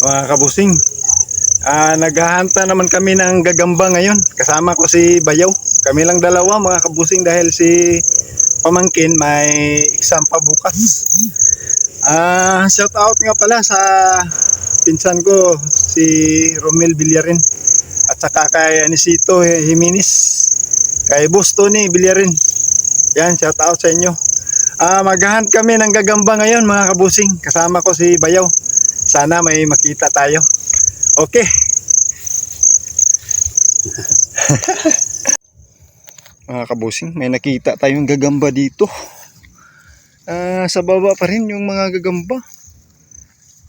mga kabusing. Ah, naghahanta naman kami ng gagamba ngayon. Kasama ko si Bayaw. Kami lang dalawa mga kabusing dahil si pamangkin may exam pa bukas. Ah, shout out nga pala sa pinsan ko si Romel Villarin at saka kay Anisito Jimenez kay Boss Tony Villarin. Yan, shout out sa inyo. Ah, maghahunt kami ng gagamba ngayon mga kabusing. Kasama ko si Bayaw. Sana may makita tayo. Okay. mga kabusing, may nakita tayong gagamba dito. Ah, sa baba pa rin yung mga gagamba.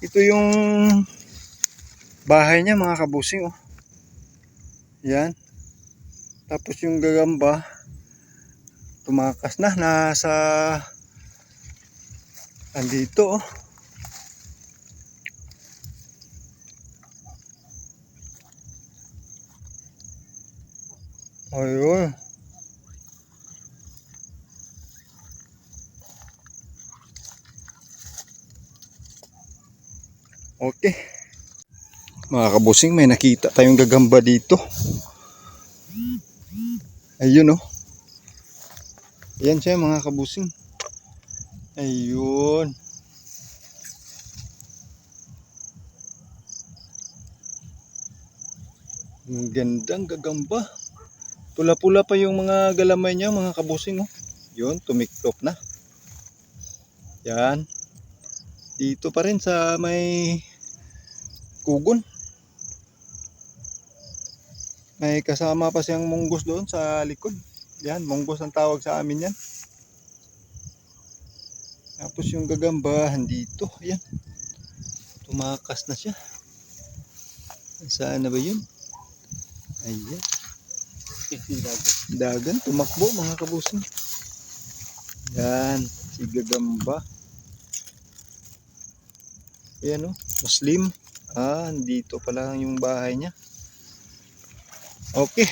Ito yung bahay niya mga kabusing oh. Yan. Tapos yung gagamba tumakas na nasa andito oh. Ayun. Okay. Mga kabusing, may nakita tayong gagamba dito. Ayun oh. Ayan siya mga kabusing. Ayun. Ang gandang gagamba. Pula-pula pa yung mga galamay niya mga kabusing oh. Yun, tumiklop na. Yan. Dito pa rin sa may kugon. May kasama pa siyang munggos doon sa likod. Yan, munggos ang tawag sa amin yan. Tapos yung gagambahan dito, ayan. Tumakas na siya. Saan na ba yun? Ayan. Dagan, tumakbo mga kabusing. Yan, si gagamba. Ayan o, Muslim. Ah, dito pala yung bahay niya. Okay.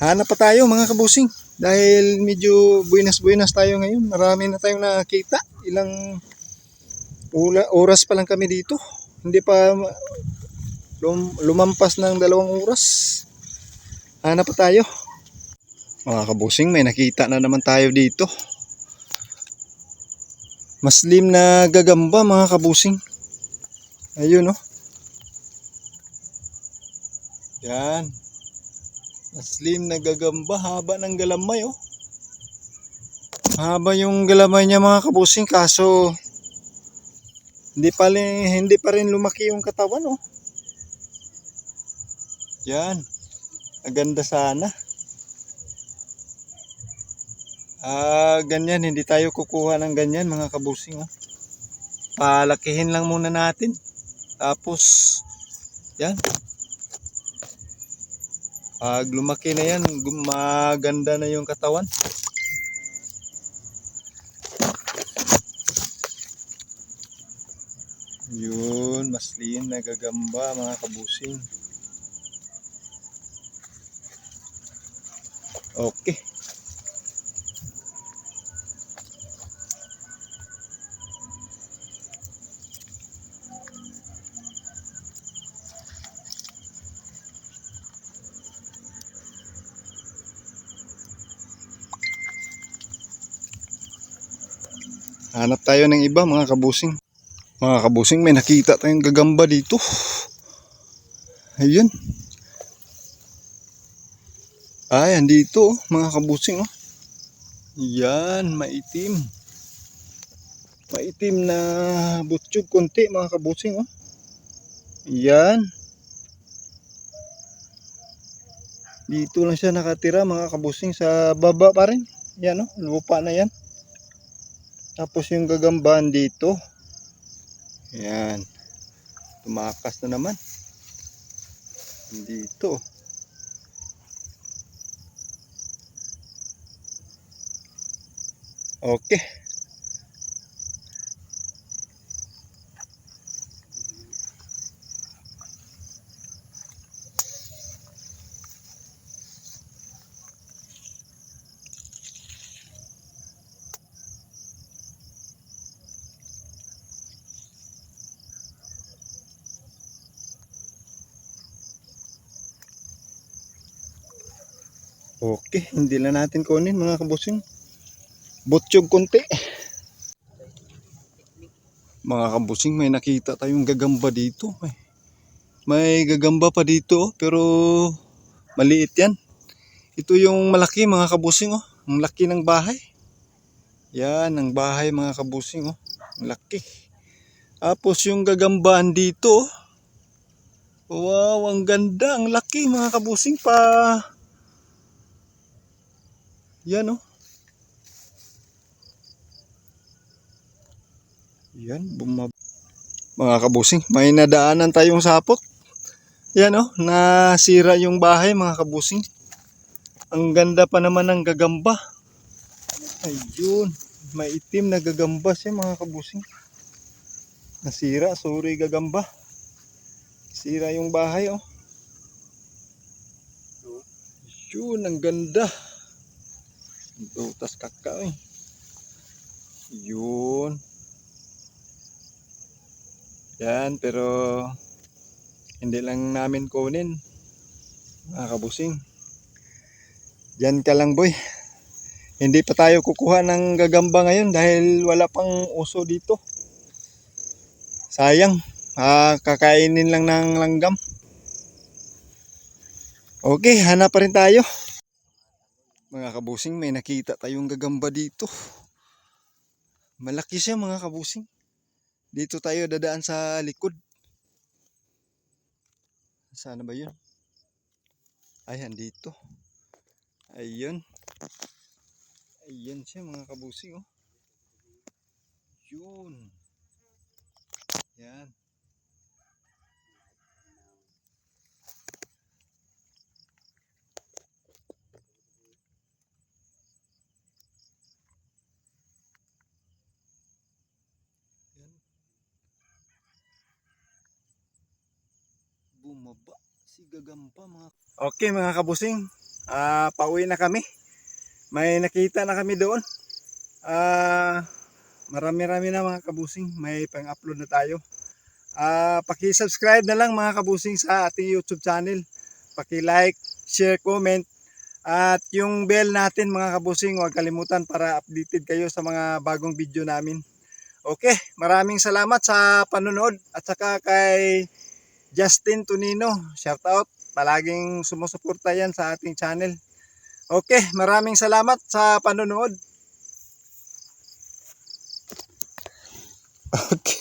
Hanap pa tayo mga kabusing. Dahil medyo buenas-buenas tayo ngayon. Marami na tayong nakita. Ilang oras pa lang kami dito. Hindi pa lum, lumampas ng dalawang oras. Hanap pa tayo. Mga kabusing, may nakita na naman tayo dito. Maslim na gagamba mga kabusing. Ayun oh. Yan. Maslim na gagamba, haba ng galamay oh. Haba yung galamay niya mga kabusing kaso hindi pa rin, hindi pa rin lumaki yung katawan oh. Yan. Aganda sana. Ah, ganyan hindi tayo kukuha ng ganyan mga kabusing oh. Palakihin lang muna natin. Tapos yan. Pag lumaki na yan, gumaganda na yung katawan. Yun, maslin na gagamba mga kabusing. Okay. Hanap tayo ng iba mga kabusing. Mga kabusing may nakita tayong gagamba dito. Ayun. Ay, andito oh, mga kabusing oh. Yan, maitim. Maitim na butchog konti mga kabusing oh. Yan. Dito lang siya nakatira mga kabusing sa baba pa rin. Yan oh, lupa na yan. Tapos yung gagambahan dito. Yan. Tumakas na naman. Dito. Okay. Okay, hindi na natin kunin mga kabusing. Butsyog konti. Mga kabusing, may nakita tayong gagamba dito. May, may gagamba pa dito, oh, pero maliit yan. Ito yung malaki mga kabusing, oh. Ang laki ng bahay. Yan, ang bahay mga kabusing, oh. Ang laki. Tapos yung gagambahan dito, oh. Wow, ang ganda, ang laki mga kabusing pa. Yan oh. Yan, bumab... Mga kabusing, may nadaanan tayong sapot. Yan oh, nasira yung bahay mga kabusing. Ang ganda pa naman ng gagamba. Ayun, may itim na gagamba siya mga kabusing. Nasira, sorry gagamba. Sira yung bahay oh. Yun, ang ganda. Butas kaka eh. Yun. Yan, pero hindi lang namin kunin. Mga kabusing. Yan ka lang boy. Hindi pa tayo kukuha ng gagamba ngayon dahil wala pang uso dito. Sayang. Ah, kakainin lang ng langgam. Okay, hanap pa rin tayo. Mga kabusing, may nakita tayong gagamba dito. Malaki siya mga kabusing. Dito tayo dadaan sa likod. Sana ba yun? Ayan dito. Ayun. Ayun siya mga kabusing oh. Yun. Yan. Bumaba si Gagampa mga Okay mga kabusing, ah pauwi na kami. May nakita na kami doon. Ah marami-rami na mga kabusing, may pang-upload na tayo. Ah paki-subscribe na lang mga kabusing sa ating YouTube channel. Paki-like, share, comment at yung bell natin mga kabusing, huwag kalimutan para updated kayo sa mga bagong video namin. Okay, maraming salamat sa panonood at saka kay Justin Tunino. Shout out. Palaging sumusuporta yan sa ating channel. Okay, maraming salamat sa panonood. Okay.